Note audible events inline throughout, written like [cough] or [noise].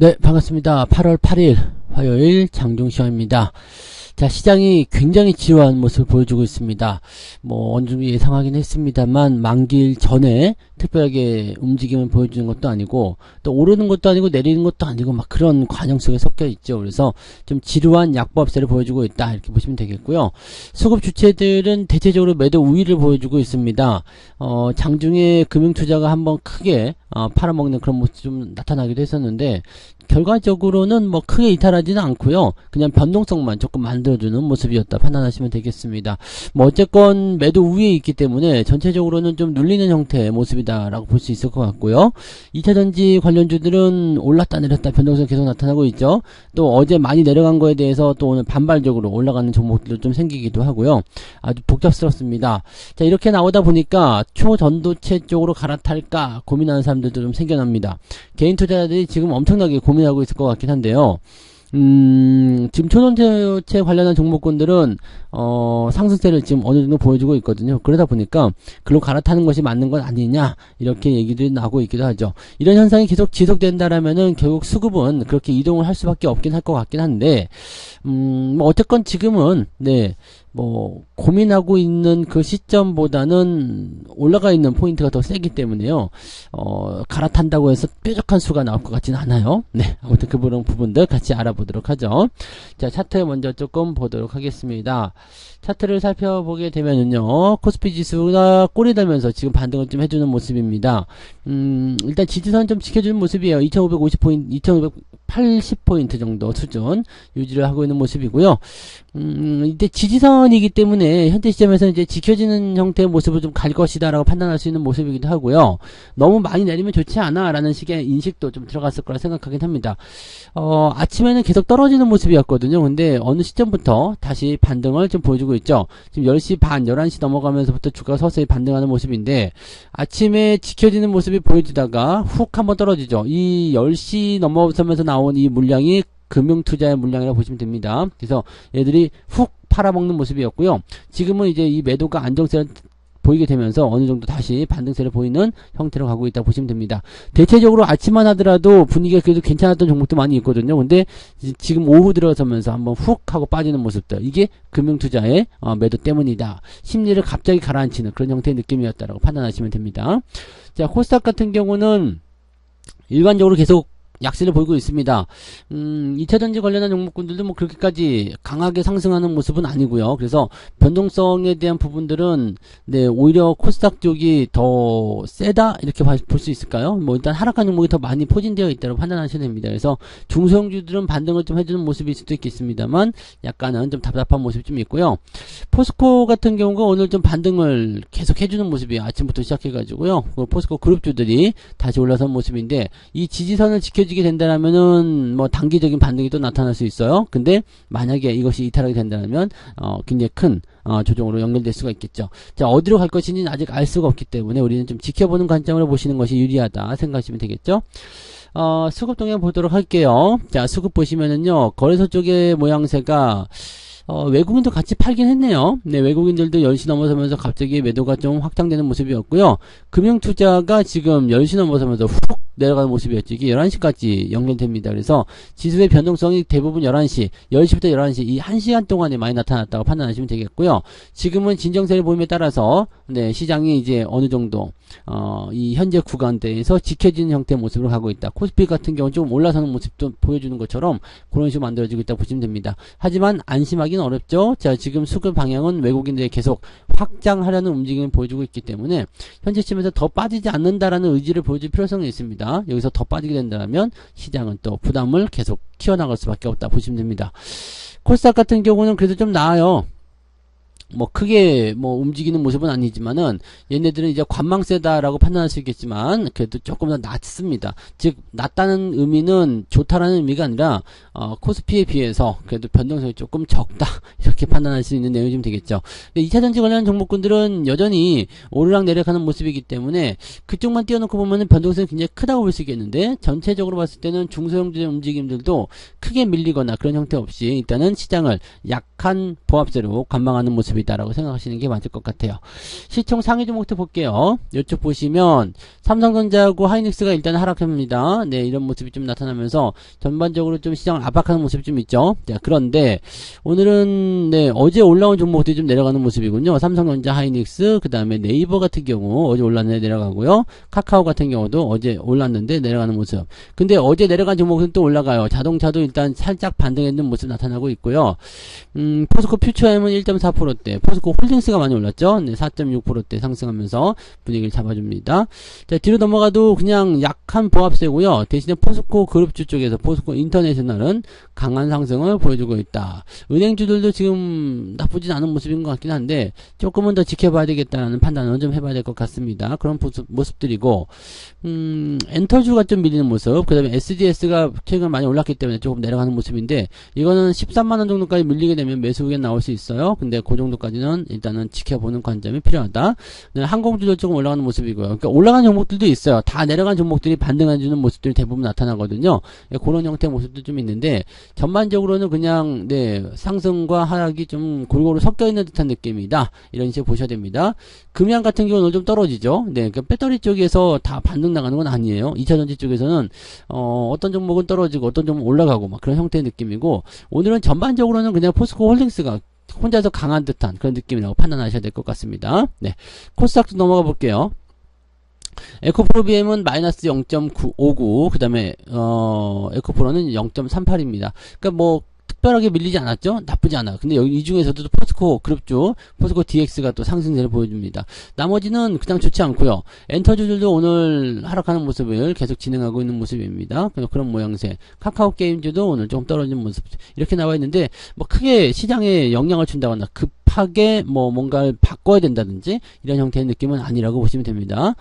네, 반갑습니다. 8월 8일 화요일 장중시험입니다. 자, 시장이 굉장히 지루한 모습을 보여주고 있습니다. 뭐, 어느 정도 예상하긴 했습니다만, 만기일 전에 특별하게 움직임을 보여주는 것도 아니고, 또 오르는 것도 아니고, 내리는 것도 아니고, 막 그런 과정 속에 섞여 있죠. 그래서 좀 지루한 약보합세를 보여주고 있다. 이렇게 보시면 되겠고요. 수급 주체들은 대체적으로 매도 우위를 보여주고 있습니다. 어, 장중에 금융투자가 한번 크게, 어, 팔아먹는 그런 모습이 좀 나타나기도 했었는데, 결과적으로는 뭐 크게 이탈하지는 않고요. 그냥 변동성만 조금 만들어주는 모습이었다 판단하시면 되겠습니다. 뭐 어쨌건 매도 우위에 있기 때문에 전체적으로는 좀 눌리는 형태의 모습이다 라고 볼 수 있을 것 같고요. 2차 전지 관련주들은 올랐다 내렸다 변동성 계속 나타나고 있죠. 또 어제 많이 내려간 거에 대해서 또 오늘 반발적으로 올라가는 종목들도 좀 생기기도 하고요. 아주 복잡스럽습니다. 자 이렇게 나오다 보니까 초전도체 쪽으로 갈아탈까 고민하는 사람들도 좀 생겨납니다. 개인 투자자들이 지금 엄청나게 고민 고민하고 있을 것 같긴 한데요. 음, 지금 초전체 관련한 종목군들은, 어, 상승세를 지금 어느 정도 보여주고 있거든요. 그러다 보니까, 글로 갈아타는 것이 맞는 건 아니냐, 이렇게 얘기들이 나오고 있기도 하죠. 이런 현상이 계속 지속된다라면은, 결국 수급은 그렇게 이동을 할 수밖에 없긴 할 것 같긴 한데, 음, 뭐, 어쨌건 지금은, 네, 뭐 고민하고 있는 그 시점보다는 올라가 있는 포인트가 더 세기 때문에요. 어, 갈아탄다고 해서 뾰족한 수가 나올 것 같지는 않아요. 네, 아무튼 그 부분들 같이 알아보도록 하죠. 자, 차트 먼저 조금 보도록 하겠습니다. 차트를 살펴보게 되면은요, 코스피 지수가 꼬리 달면서 지금 반등을 좀 해주는 모습입니다. 음, 일단 지지선 좀 지켜주는 모습이에요. 2550 포인트, 2580포인트 정도 수준 유지를 하고 있는 모습이고요. 음, 이제 지지선이기 때문에 현재 시점에서 이제 지켜지는 형태의 모습을 좀 갈 것이다라고 판단할 수 있는 모습이기도 하고요. 너무 많이 내리면 좋지 않아라는 식의 인식도 좀 들어갔을 거라 생각하긴 합니다. 어, 아침에는 계속 떨어지는 모습이었거든요. 근데 어느 시점부터 다시 반등을 좀 보여주고 있죠. 지금 10시 반, 11시 넘어가면서부터 주가가 서서히 반등하는 모습인데 아침에 지켜지는 모습이 보여지다가 훅 한번 떨어지죠. 이 10시 넘어서면서 나온 이 물량이 금융투자의 물량이라고 보시면 됩니다. 그래서 얘들이 훅 팔아먹는 모습이었고요. 지금은 이제 이 매도가 안정세를 보이게 되면서 어느 정도 다시 반등세를 보이는 형태로 가고 있다고 보시면 됩니다. 대체적으로 아침만 하더라도 분위기가 그래도 괜찮았던 종목도 많이 있거든요. 근데 지금 오후 들어서면서 한번 훅 하고 빠지는 모습들 이게 금융투자의 어, 매도 때문이다. 심리를 갑자기 가라앉히는 그런 형태의 느낌이었다라고 판단하시면 됩니다. 자 코스닥 같은 경우는 일반적으로 계속 약세를 보이고 있습니다. 음, 2차전지 관련한 종목군들도 뭐 그렇게까지 강하게 상승하는 모습은 아니고요. 그래서 변동성에 대한 부분들은 네, 오히려 코스닥 쪽이 더 세다 이렇게 볼 수 있을까요? 뭐 일단 하락한 종목이 더 많이 포진되어 있다고 판단하셔야 됩니다. 그래서 중소형주들은 반등을 좀 해주는 모습일 수도 있겠습니다만 약간은 좀 답답한 모습이 좀 있고요. 포스코 같은 경우가 오늘 좀 반등을 계속 해주는 모습이에요. 아침부터 시작해가지고요. 그 포스코 그룹주들이 다시 올라선 모습인데 이 지지선을 지켜 이 어지게 된다면은 뭐 단기적인 반등이 또 나타날 수 있어요. 근데 만약에 이것이 이탈하게 된다면 어 굉장히 큰 어, 조정으로 연결될 수가 있겠죠. 자 어디로 갈 것인지는 아직 알 수가 없기 때문에 우리는 좀 지켜보는 관점으로 보시는 것이 유리하다 생각하시면 되겠죠. 어, 수급 동향 보도록 할게요. 자 수급 보시면은요 거래소 쪽의 모양새가 어, 외국인도 같이 팔긴 했네요. 네, 외국인들도 10시 넘어서면서 갑자기 매도가 좀 확장되는 모습이었고요. 금융투자가 지금 10시 넘어서면서 훅 내려가는 모습이었죠. 이게 11시까지 연결됩니다. 그래서 지수의 변동성이 대부분 11시, 10시부터 11시 이 1시간 동안에 많이 나타났다고 판단하시면 되겠고요. 지금은 진정세를 보임에 따라서 네, 시장이 이제 어느 정도 어, 이 현재 구간대에서 지켜지는 형태의 모습으로 가고 있다. 코스피 같은 경우는 좀 올라서는 모습도 보여주는 것처럼 그런 식으로 만들어지고 있다고 보시면 됩니다. 하지만 안심하기는 어렵죠. 자, 지금 수급 방향은 외국인들이 계속 확장하려는 움직임을 보여주고 있기 때문에 현재 시점에서 더 빠지지 않는다라는 의지를 보여줄 필요성이 있습니다. 여기서 더 빠지게 된다면 시장은 또 부담을 계속 키워나갈 수밖에 없다 보시면 됩니다. 콜스닥 같은 경우는 그래도 좀 나아요. 뭐 크게 뭐 움직이는 모습은 아니지만은 얘네들은 이제 관망세다라고 판단할 수 있겠지만 그래도 조금 더 낮습니다. 즉 낮다는 의미는 좋다라는 의미가 아니라 어, 코스피에 비해서 그래도 변동성이 조금 적다 [laughs] 이렇게 판단할 수 있는 내용이 좀 되겠죠. 2차전지 관련 종목군들은 여전히 오르락 내리락하는 모습이기 때문에 그쪽만 띄워놓고 보면은 변동성이 굉장히 크다고 볼 수 있겠는데 전체적으로 봤을 때는 중소형주의 움직임들도 크게 밀리거나 그런 형태 없이 일단은 시장을 약한 보합세로 관망하는 모습이 모습이다라고 생각하시는 게 맞을 것 같아요. 시총 상위 종목도 볼게요. 이쪽 보시면 삼성전자하고 하이닉스가 일단 하락합니다. 네, 이런 모습이 좀 나타나면서 전반적으로 좀 시장을 압박하는 모습이 좀 있죠. 자, 그런데 오늘은 네, 어제 올라온 종목들이 좀 내려가는 모습이군요. 삼성전자, 하이닉스, 그 다음에 네이버 같은 경우 어제 올랐는데 내려가고요. 카카오 같은 경우도 어제 올랐는데 내려가는 모습. 근데 어제 내려간 종목은 또 올라가요. 자동차도 일단 살짝 반등했는 모습 나타나고 있고요. 음, 포스코 퓨처엠은 1.4%대, 포스코 홀딩스가 많이 올랐죠. 네, 4.6%대 상승하면서 분위기를 잡아줍니다. 자, 뒤로 넘어가도 그냥 약한 보합세고요. 대신에 포스코 그룹주 쪽에서 포스코 인터내셔널은 강한 상승을 보여주고 있다. 은행주들도 지금 나쁘진 않은 모습인 것 같긴 한데 조금은 더 지켜봐야 되겠다는 판단을 좀 해봐야 될 것 같습니다. 그런 모습, 모습들이고 음, 엔터주가 좀 밀리는 모습, 그 다음에 SDS가 최근 많이 올랐기 때문에 조금 내려가는 모습인데, 이거는 13만원 정도까지 밀리게 되면 매수 의견 나올 수 있어요. 근데 그 정도 까지는 일단은 지켜보는 관점이 필요하다. 네, 항공주도 조금 올라가는 모습이고요. 그러니까 올라간 종목들도 있어요. 다 내려간 종목들이 반등해주는 모습들이 대부분 나타나거든요. 네, 그런 형태의 모습도 좀 있는데, 전반적으로는 그냥, 네, 상승과 하락이 좀 골고루 섞여 있는 듯한 느낌이다. 이런 식으로 보셔야 됩니다. 금양 같은 경우는 좀 떨어지죠. 네, 그러니까 배터리 쪽에서 다 반등 나가는 건 아니에요. 2차전지 쪽에서는 어, 어떤 종목은 떨어지고 어떤 종목은 올라가고 막 그런 형태의 느낌이고 오늘은 전반적으로는 그냥 포스코 홀딩스가 혼자서 강한 듯한 그런 느낌이라고 판단하셔야 될 것 같습니다. 네, 코스닥도 넘어가 볼게요. 에코프로 BM은 마이너스 0.59, 그 다음에, 어, 에코프로는 0.38입니다. 그니까 뭐, 특별하게 밀리지 않았죠? 나쁘지 않아. 근데 여기 이 중에서도 포스코 그룹주, 포스코 DX가 또 상승세를 보여줍니다. 나머지는 그냥 좋지 않고요. 엔터주들도 오늘 하락하는 모습을 계속 진행하고 있는 모습입니다. 그런 모양새. 카카오 게임주도 오늘 조금 떨어진 모습. 이렇게 나와 있는데 뭐 크게 시장에 영향을 준다거나 급하게 뭐 뭔가를 바꿔야 된다든지 이런 형태의 느낌은 아니라고 보시면 됩니다.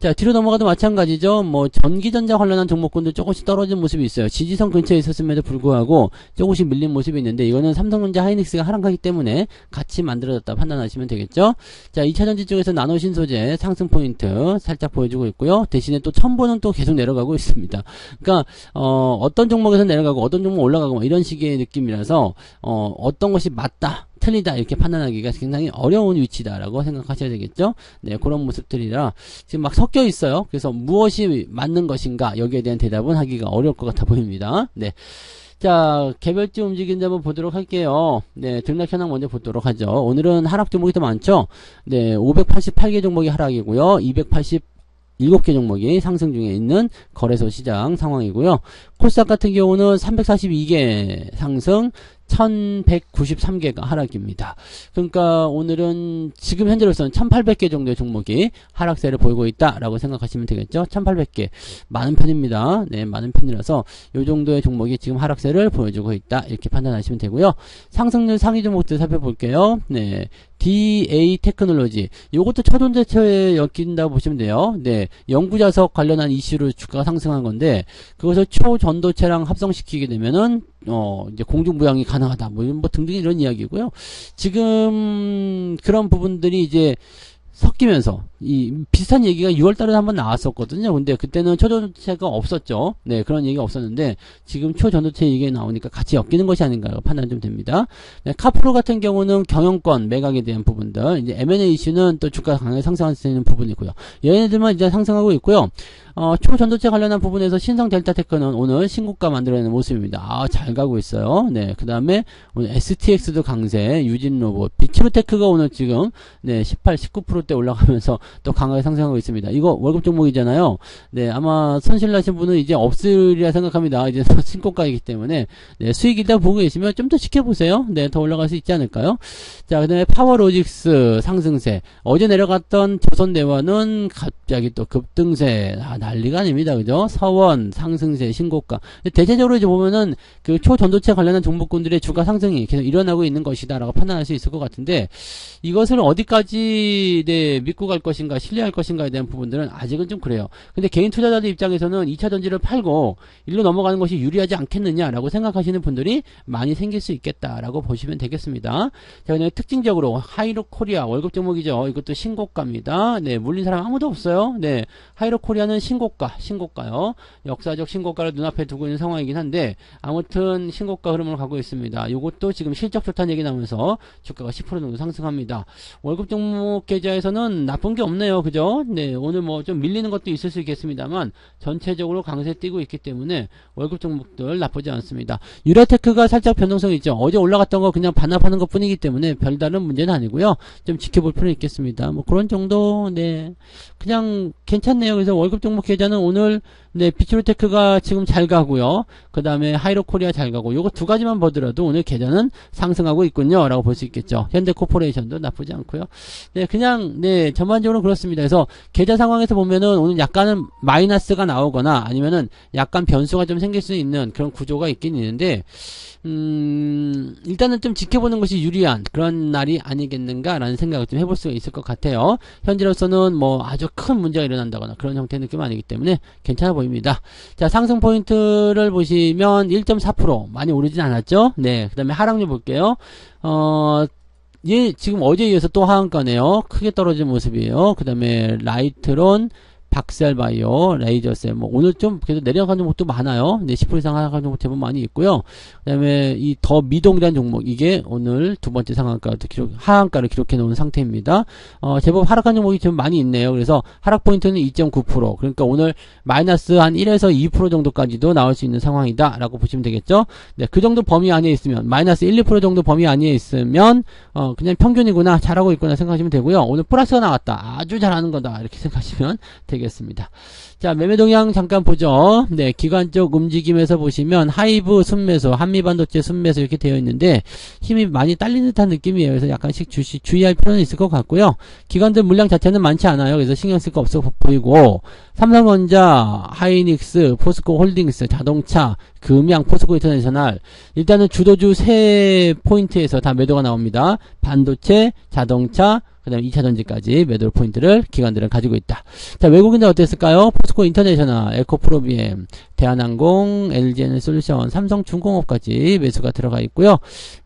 자, 뒤로 넘어가도 마찬가지죠. 뭐, 전기전자 관련한 종목군도 조금씩 떨어진 모습이 있어요. 지지선 근처에 있었음에도 불구하고 조금씩 밀린 모습이 있는데, 이거는 삼성전자 하이닉스가 하락하기 때문에 같이 만들어졌다 판단하시면 되겠죠. 자, 2차전지 쪽에서 나노 신소재 상승 포인트 살짝 보여주고 있고요. 대신에 또 첨보는 또 계속 내려가고 [laughs] 있습니다. 그러니까, 어, 어떤 종목에서 내려가고 어떤 종목 올라가고 뭐 이런 식의 느낌이라서, 어, 어떤 것이 맞다. 틀리다 이렇게 판단하기가 굉장히 어려운 위치다라고 생각하셔야 되겠죠. 네, 그런 모습들이라 지금 막 섞여 있어요. 그래서 무엇이 맞는 것인가 여기에 대한 대답은 하기가 어려울 것 같아 보입니다. 네. 자, 개별주 움직임도 한번 보도록 할게요. 네, 등락 현황 먼저 보도록 하죠. 오늘은 하락 종목이 더 많죠? 네, 588개 종목이 하락이고요. 280 7개 종목이 상승 중에 있는 거래소 시장 상황이고요. 코스닥 같은 경우는 342개 상승, 1193개가 하락입니다. 그러니까 오늘은 지금 현재로서는 1800개 정도의 종목이 하락세를 보이고 있다라고 생각하시면 되겠죠. 1800개. 많은 편입니다. 네, 많은 편이라서 이 정도의 종목이 지금 하락세를 보여주고 있다. 이렇게 판단하시면 되고요. 상승률 상위 종목들 살펴볼게요. 네. DA 테크놀로지. 이것도 초전대체에 엮인다고 보시면 돼요. 네. 연구자석 관련한 이슈로 주가가 상승한 건데, 그것을 초전도체랑 합성시키게 되면은, 어, 이제 공중부양이 가능하다. 뭐, 뭐 등등 이런 이야기고요. 지금 그런 부분들이 이제 섞이면서 이 비슷한 얘기가 6월 달에 한번 나왔었거든요. 근데 그때는 초전도체가 없었죠. 네, 그런 얘기가 없었는데 지금 초전도체 얘기가 나오니까 같이 엮이는 것이 아닌가 판단 좀 됩니다. 네, 카프로 같은 경우는 경영권 매각에 대한 부분들, 이제 M&A 이슈는 또 주가 강하게 상승할 수 있는 부분이고요. 얘네들만 이제 상승하고 있고요. 어, 초전도체 관련한 부분에서 신성 델타 테크는 오늘 신고가 만들어내는 모습입니다. 아, 잘 가고 있어요. 네, 그 다음에 오늘 STX도 강세, 유진 로봇, 비치로테크가 오늘 지금 네, 18, 19%대 올라가면서 [laughs] 또 강하게 상승하고 있습니다. 이거 월급 종목이잖아요. 네, 아마 손실 나신 분은 이제 없으리라 생각합니다. 이제 [laughs] 신고가이기 때문에 네, 수익 일단 보고 계시면 좀 더 지켜보세요. 네, 더 올라갈 수 있지 않을까요? 자, 그 다음에 파워로직스 상승세. 어제 내려갔던 조선대화는 갑자기 또 급등세. 아, 난리가 아닙니다. 그죠? 서원, 상승세, 신고가. 대체적으로 이제 보면은 그 초전도체 관련한 종목군들의 주가 상승이 계속 일어나고 있는 것이다라고 판단할 수 있을 것 같은데 이것을 어디까지 네, 믿고 갈 것인가, 신뢰할 것인가에 대한 부분들은 아직은 좀 그래요. 근데 개인 투자자들 입장에서는 2차 전지를 팔고 일로 넘어가는 것이 유리하지 않겠느냐라고 생각하시는 분들이 많이 생길 수 있겠다라고 보시면 되겠습니다. 자, 그다음에 특징적으로 하이로 코리아 월급 종목이죠. 이것도 신고가입니다. 네, 물린 사람 아무도 없어요. 네, 하이로 코리아는 신 신고가, 신고가요. 역사적 신고가를 눈앞에 두고 있는 상황이긴 한데 아무튼 신고가 흐름을 가고 있습니다. 이것도 지금 실적 좋다는 얘기 나오면서 주가가 10% 정도 상승합니다. 월급 종목 계좌에서는 나쁜 게 없네요. 그죠? 네, 오늘 뭐 좀 밀리는 것도 있을 수 있겠습니다만 전체적으로 강세 뛰고 있기 때문에 월급 종목들 나쁘지 않습니다. 유라테크가 살짝 변동성이 있죠. 어제 올라갔던 거 그냥 반납하는 것 뿐이기 때문에 별다른 문제는 아니고요. 좀 지켜볼 필요는 있겠습니다. 뭐 그런 정도, 네. 그냥 괜찮네요. 그래서 월급 종목 계좌는 오늘, 네, 비추로테크가 지금 잘 가고요. 그 다음에 하이로코리아 잘 가고, 요거 두 가지만 보더라도 오늘 계좌는 상승하고 있군요. 라고 볼 수 있겠죠. 현대코퍼레이션도 나쁘지 않고요. 네, 그냥, 네, 전반적으로 그렇습니다. 그래서 계좌 상황에서 보면은 오늘 약간은 마이너스가 나오거나 아니면은 약간 변수가 좀 생길 수 있는 그런 구조가 있긴 있는데, 음, 일단은 좀 지켜보는 것이 유리한 그런 날이 아니겠는가라는 생각을 좀 해볼 수가 있을 것 같아요. 현재로서는 뭐 아주 큰 문제가 일어난다거나 그런 형태의 느낌은 아니기 때문에 괜찮아 보입니다. 자, 상승 포인트를 보시면 1.4% 많이 오르진 않았죠? 네, 그 다음에 하락률 볼게요. 어, 얘 지금 어제에 이어서 또 하한가네요. 크게 떨어진 모습이에요. 그 다음에 라이트론, 박셀바이오, 레이저셀, 뭐, 오늘 좀, 그래도 내려간 종목도 많아요. 네, 10% 이상 하락한 종목 대부분 많이 있고요. 그 다음에, 이 더 미동이라는 종목, 이게 오늘 두 번째 상한가를 기록, 하한가를 기록해 놓은 상태입니다. 어, 제법 하락한 종목이 좀 많이 있네요. 그래서, 하락 포인트는 2.9%. 그러니까 오늘 마이너스 한 1에서 2% 정도까지도 나올 수 있는 상황이다. 라고 보시면 되겠죠. 네, 그 정도 범위 안에 있으면, 마이너스 1, 2% 정도 범위 안에 있으면, 어, 그냥 평균이구나, 잘하고 있구나 생각하시면 되고요. 오늘 플러스가 나왔다. 아주 잘하는 거다. 이렇게 생각하시면 되겠습니다. 자, 매매 동향 잠깐 보죠. 네, 기관적 움직임에서 보시면 하이브 순매수, 한미반도체 순매수 이렇게 되어 있는데 힘이 많이 딸리는 듯한 느낌이에요. 그래서 약간씩 주시, 주의할 필요는 있을 것 같고요. 기관들 물량 자체는 많지 않아요. 그래서 신경 쓸 거 없어 보이고 삼성전자, 하이닉스, 포스코 홀딩스, 자동차, 금양, 포스코 인터내셔널 일단은 주도주 세 포인트에서 다 매도가 나옵니다. 반도체, 자동차, 그 다음에 2차 전지까지 매도 포인트를 기관들은 가지고 있다. 자, 외국인들 어땠을까요? 포스코 인터내셔널, 에코프로비엠, 대한항공, LG에너솔루션, 삼성중공업까지 매수가 들어가 있고요.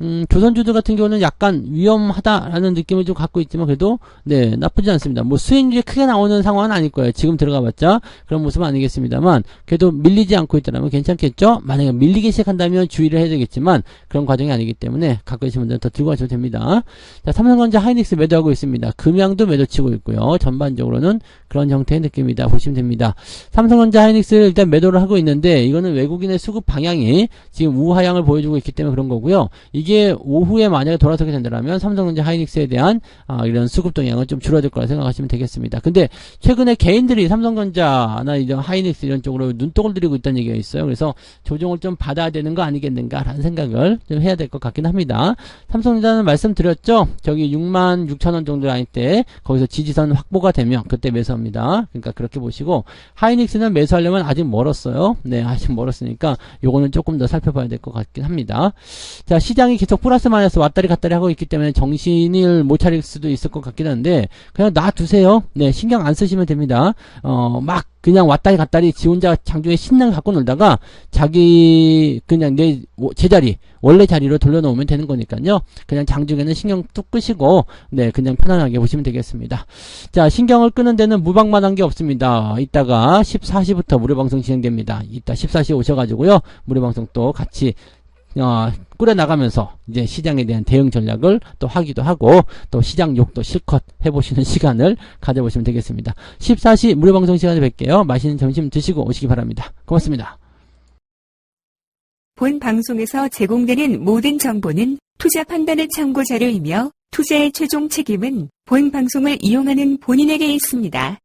음, 조선주들 같은 경우는 약간 위험하다라는 느낌을 좀 갖고 있지만 그래도 네 나쁘지 않습니다. 뭐 수익률이 크게 나오는 상황은 아닐 거예요. 지금 들어가봤자 그런 모습은 아니겠습니다만 그래도 밀리지 않고 있다면 괜찮겠죠. 만약에 밀리기 시작한다면 주의를 해야 되겠지만 그런 과정이 아니기 때문에 갖고 계신 분들은 더 들고 가셔도 됩니다. 자, 삼성전자 하이닉스 매도하고 있습니다. 금양도 매도치고 있고요. 전반적으로는 그런 형태의 느낌이다 보시면 됩니다. 삼성전자 하이닉스를 일단 매도를 하고 있는데 이거는 외국인의 수급 방향이 지금 우하향을 보여주고 있기 때문에 그런 거고요. 이게 오후에 만약에 돌아서게 된다면 삼성전자 하이닉스에 대한 아, 이런 수급 동향은 좀 줄어들 거라 생각하시면 되겠습니다. 근데 최근에 개인들이 삼성전자나 이런 하이닉스 이런 쪽으로 눈독을 들이고 있다는 얘기가 있어요. 그래서 조정을 좀 받아야 되는 거 아니겠는가라는 생각을 좀 해야 될 것 같긴 합니다. 삼성전자는 말씀드렸죠. 저기 6만 6천 원 정도 라인 때 거기서 지지선 확보가 되면 그때 매수합니다. 그러니까 그렇게 보시고 하이닉스는 매수하려면 아직 멀었어요. 네, 아직 멀었으니까 요거는 조금 더 살펴봐야 될 것 같긴 합니다. 자, 시장이 계속 플러스 마이너스 왔다리 갔다리 하고 있기 때문에 정신을 못 차릴 수도 있을 것 같긴 한데 그냥 놔두세요. 네, 신경 안 쓰시면 됩니다. 어, 막 그냥 왔다리 갔다리 지 혼자 장중에 신나게 갖고 놀다가 자기 그냥 내 제자리 원래 자리로 돌려놓으면 되는 거니까요. 그냥 장중에는 신경 뚝 끄시고 네 그냥 편안하게 보시면 되겠습니다. 자 신경을 끄는 데는 무방만한 게 없습니다. 이따가 14시부터 무료 방송 진행됩니다. 이따 14시 오셔가지고요 무료방송 또 같이 어, 꾸려나가면서 이제 시장에 대한 대응 전략을 또 하기도 하고 또 시장 욕도 실컷 해보시는 [laughs] 시간을 가져보시면 되겠습니다. 14시 무료방송 시간에 뵐게요. 맛있는 점심 드시고 오시기 바랍니다. 고맙습니다. 본 방송에서 제공되는 모든 정보는 투자 판단의 참고 자료이며 투자의 최종 책임은 본 방송을 이용하는 본인에게 있습니다.